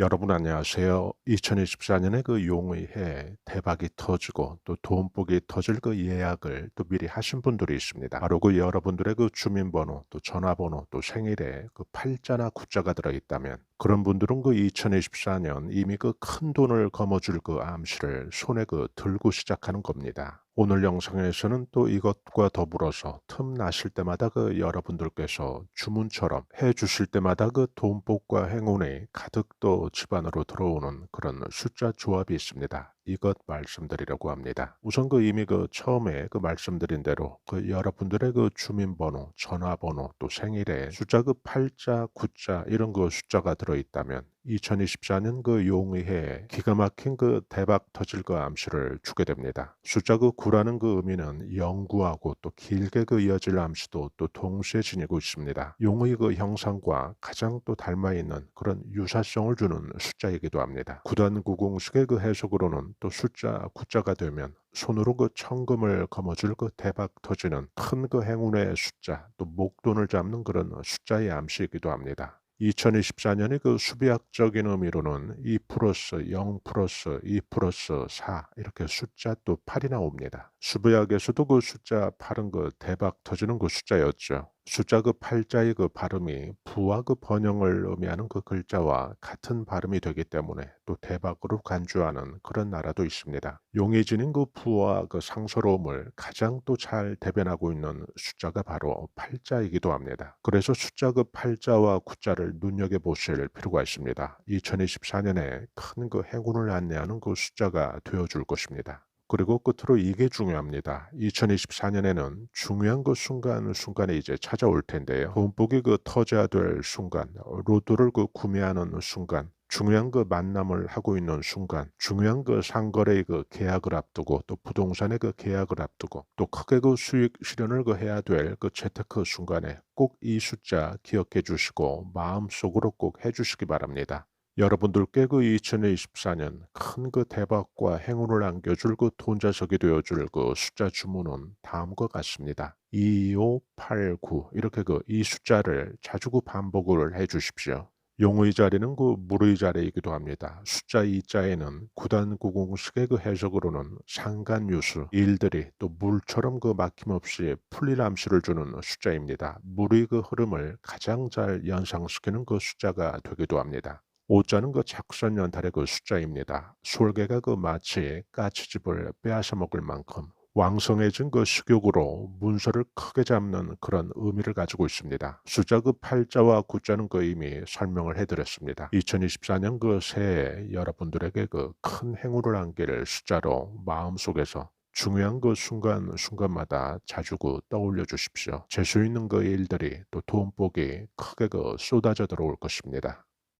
여러분 안녕하세요. 2024년에 그 용의 해 대박이 터지고 또 돈복이 터질 그 예약을 또 미리 하신 분들이 있습니다. 바로 그 여러분들의 그 주민번호 또 전화번호 또 생일에 그 팔자나 구자가 들어있다면 그런 분들은 그 2024년 이미 그 큰 돈을 거머쥘 그 암시를 손에 그 들고 시작하는 겁니다. 오늘 영상에서는 또 이것과 더불어서 틈 나실 때마다 그 여러분들께서 주문처럼 해 주실 때마다 그 돈복과 행운이 가득 또 집안으로 들어오는 그런 숫자 조합이 있습니다. 이것 말씀드리려고 합니다. 우선 그 이미 그 처음에 그 말씀드린 대로 그 여러분들의 그 주민번호, 전화번호, 또 생일에 숫자 그 팔자, 구자 이런 그 숫자가 들어있다면 2024년 그 용의해에 기가 막힌 그 대박 터질 그 암시를 주게 됩니다. 숫자 그 9라는 그 의미는 영구하고 또 길게 그 이어질 암시도 또 동시에 지니고 있습니다. 용의 그 형상과 가장 또 닮아 있는 그런 유사성을 주는 숫자이기도 합니다. 구단 구공식의 그 해석으로는 또 숫자 9자가 되면 손으로 그 천금을 거머쥘 그 대박 터지는 큰 그 행운의 숫자 또 목돈을 잡는 그런 숫자의 암시이기도 합니다. 2024년의 그 수비학적인 의미로는 2 플러스 0 플러스 2 플러스 4 이렇게 숫자 또 8이 나옵니다. 수비학에서도 그 숫자 8은 그 대박 터지는 그 숫자였죠. 숫자 그 팔자의 그 발음이 부와 그 번영을 의미하는 그 글자와 같은 발음이 되기 때문에 또 대박으로 간주하는 그런 나라도 있습니다. 용이 지닌 그 부와 그 상서로움을 가장 또 잘 대변하고 있는 숫자가 바로 팔자이기도 합니다. 그래서 숫자 그 팔자와 구자를 눈여겨 보실 필요가 있습니다. 2024년에 큰 그 행운을 안내하는 그 숫자가 되어줄 것입니다. 그리고 끝으로 이게 중요합니다. 2024년에는 중요한 그 순간 순간에 이제 찾아올 텐데요. 돈복이 그 터져야 될 순간, 로또를 그 구매하는 순간, 중요한 그 만남을 하고 있는 순간, 중요한 그 상거래의 그 계약을 앞두고 또 부동산의 그 계약을 앞두고 또 크게 그 수익 실현을 그 해야 될 그 재테크 순간에 꼭 이 숫자 기억해 주시고 마음속으로 꼭 해 주시기 바랍니다. 여러분들께 그 2024년 큰 그 대박과 행운을 안겨줄 그 돈자석이 되어줄 그 숫자 주문은 다음과 같습니다. 2589 이렇게 그 이 숫자를 자주 그 반복을 해 주십시오. 용의 자리는 그 물의 자리이기도 합니다. 숫자 2자에는 구단 구공식의 그 해석으로는 상간유수, 일들이 또 물처럼 그 막힘없이 풀릴 암시를 주는 숫자입니다. 물의 그 흐름을 가장 잘 연상시키는 그 숫자가 되기도 합니다. 오자는 그 작선연달의 그 숫자입니다. 솔개가 그 마치 까치집을 빼앗아 먹을 만큼 왕성해진 그 수격으로 문서를 크게 잡는 그런 의미를 가지고 있습니다. 숫자 그 팔자와 구자는 그 이미 설명을 해드렸습니다. 2024년 그 새해 여러분들에게 그 큰 행운을 안길 숫자로 마음속에서 중요한 그 순간 순간마다 자주 그 떠올려 주십시오. 재수 있는 그 일들이 또 돈복이 크게 그 쏟아져 들어올 것입니다.